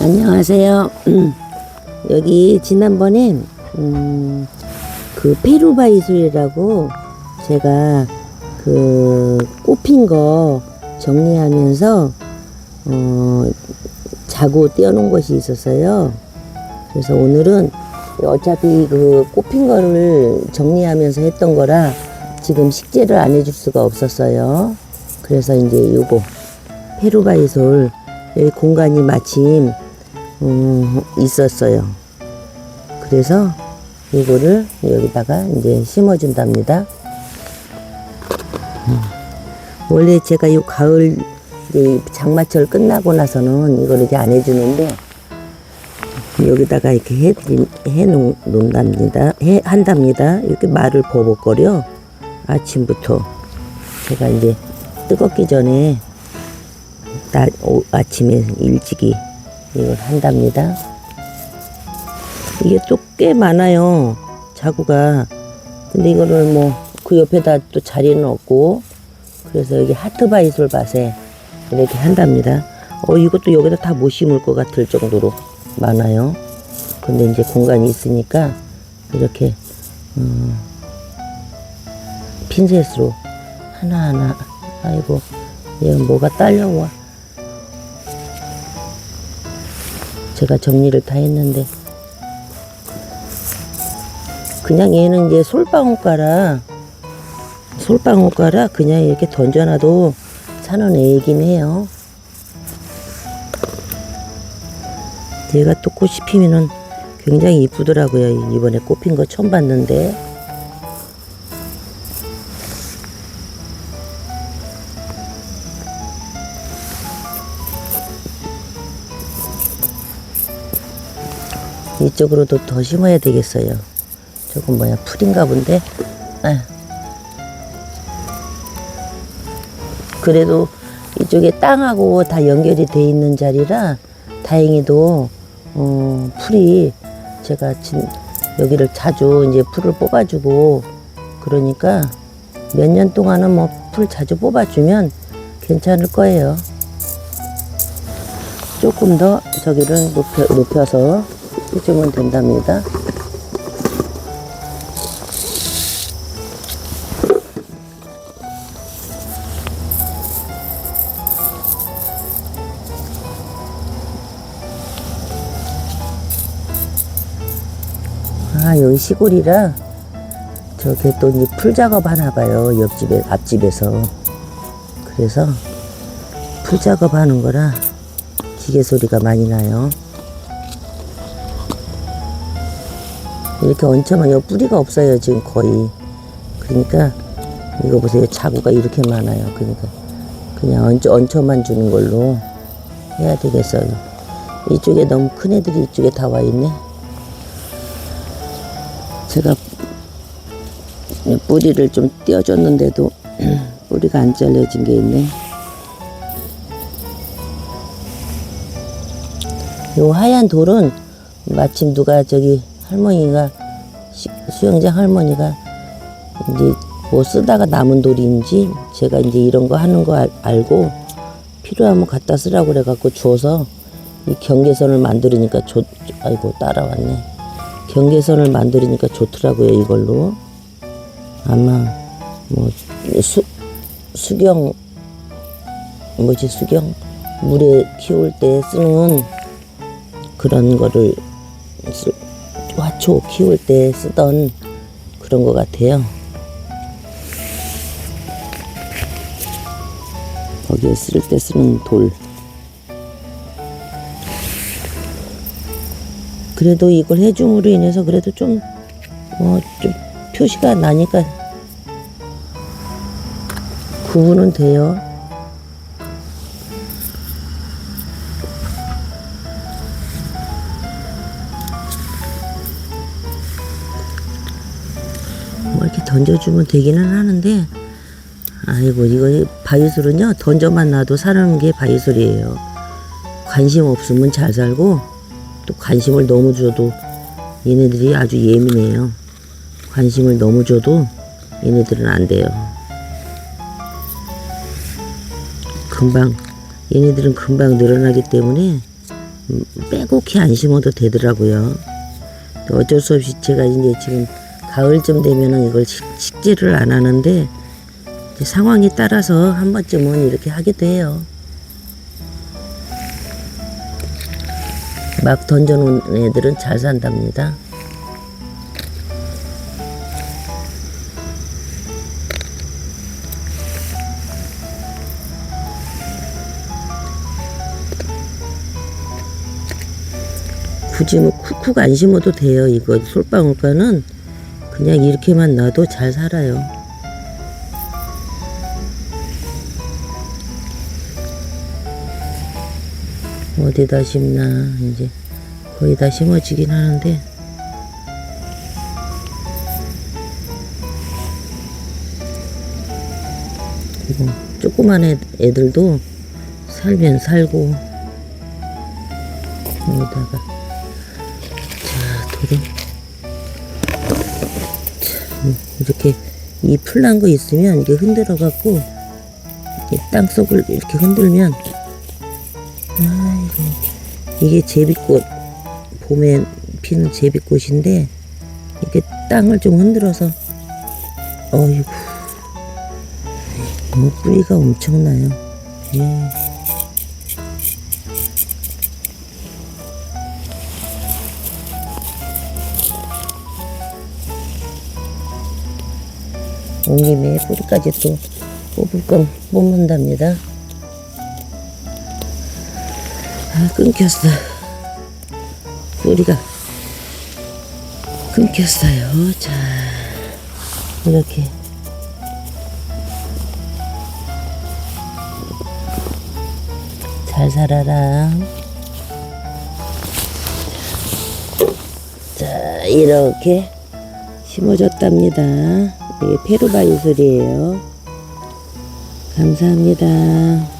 안녕하세요. 여기 지난번에 음, 그 페루바이술이라고 제가 그 꽃핀 거 정리하면서 어, 자고 떼어놓은 것이 있었어요. 그래서 오늘은 어차피 그 꽃핀 거를 정리하면서 했던 거라 지금 식재를 안 해줄 수가 없었어요. 그래서 이제 요거 페루바이솔 여기 공간이 마침 음, 있었어요. 그래서 이거를 여기다가 이제 심어준답니다. 음. 원래 제가 이 가을 장마철 끝나고 나서는 이걸 이렇게 안 해주는데 여기다가 이렇게 해, 해 놓, 놓답니다. 해, 한답니다. 이렇게 말을 버벅거려. 아침부터. 제가 이제 뜨겁기 전에 날, 오, 아침에 일찍이 이걸 한답니다. 이게 또 꽤 많아요. 자구가. 근데 이거를 뭐 그 옆에다 또 자리는 없고 그래서 여기 하트바이솔 밭에 이렇게 한답니다. 어 이것도 여기다 다 못 심을 것 같을 정도로 많아요. 근데 이제 공간이 있으니까 이렇게 음, 핀셋으로 하나하나 아이고 얘는 뭐가 딸려와 제가 정리를 다 했는데. 그냥 얘는 이제 솔방울가라. 솔방울가라. 그냥 이렇게 던져놔도 사는 애이긴 해요. 얘가 또 꽃이 피면은 굉장히 이쁘더라고요. 이번에 꽃핀 거 처음 봤는데 이쪽으로도 더 심어야 되겠어요. 저건 뭐야 풀인가 본데. 아. 그래도 이쪽에 땅하고 다 연결이 돼 있는 자리라 다행히도 어, 풀이 제가 진, 여기를 자주 이제 풀을 뽑아주고 그러니까 몇 년 동안은 뭐 풀 자주 뽑아주면 괜찮을 거예요. 조금 더 저기를 높여, 높여서 해주면 된답니다. 아, 여기 시골이라 저게 또 이제 풀 작업 하나 봐요. 옆집에, 앞집에서. 그래서 풀 작업 하는 거라 기계 소리가 많이 나요. 이렇게 얹혀만 요 뿌리가 없어요 지금 거의. 그러니까 이거 보세요. 자구가 이렇게 많아요. 그러니까 그냥 얹혀, 얹혀만 주는 걸로 해야 되겠어요. 이쪽에 너무 큰 애들이 이쪽에 다 와 있네. 제가 뿌리를 좀 띄워줬는데도 뿌리가 안 잘려진 게 있네. 요 하얀 돌은 마침 누가 저기 할머니가 시- 수영장 할머니가 이제 뭐 쓰다가 남은 돌인지 제가 이제 이런 거 하는 거 알, 알고 필요하면 갖다 쓰라고 그래갖고 줘서 이 경계선을 만들으니까 좋 아이고 따라왔네. 경계선을 만들으니까 좋더라고요 이걸로. 아마 뭐 수, 수경 뭐지 수경? 물에 키울 때 쓰는 그런 거를 쓰, 화초 키울 때 쓰던 그런 것 같아요. 거기에 쓸 때 쓰는 돌. 그래도 이걸 해줌으로 인해서 그래도 좀, 어, 좀 표시가 나니까 구분은 돼요. 뭐 이렇게 던져주면 되기는 하는데 아이고 이거 바위솔은요 던져만 놔도 사는 게 바위솔이에요. 관심 없으면 잘 살고 또 관심을 너무 줘도 얘네들이 아주 예민해요. 관심을 너무 줘도 얘네들은 안 돼요. 금방 얘네들은 금방 늘어나기 때문에 음, 빼곡히 안 심어도 되더라고요. 어쩔 수 없이 제가 이제 지금 가을쯤 되면은 이걸 식, 식재를 안 하는데 상황이 따라서 한 번쯤은 이렇게 하기도 해요. 막 던져놓은 애들은 잘 산답니다. 굳이 뭐 쿡쿡 안 심어도 돼요. 이거 솔방울가는 그냥 이렇게만 놔도 잘 살아요. 어디다 심나 이제 거의 다 심어지긴 하는데 이거 조그만 애, 애들도 살면 살고 여기다가 이렇게 이 풀난 거 있으면 이게 흔들어 갖고 땅 속을 이렇게 흔들면 아이고 이게 제비꽃 봄에 피는 제비꽃인데 이게 땅을 좀 흔들어서 어이구 뭐 뿌리가 엄청나요 예. 온 김에 뿌리까지 또 뽑을 건 뽑는답니다. 아, 끊겼어. 뿌리가 끊겼어요. 자, 이렇게. 잘 살아라. 자, 이렇게 심어줬답니다. 이게 페루바이슬이에요. 감사합니다.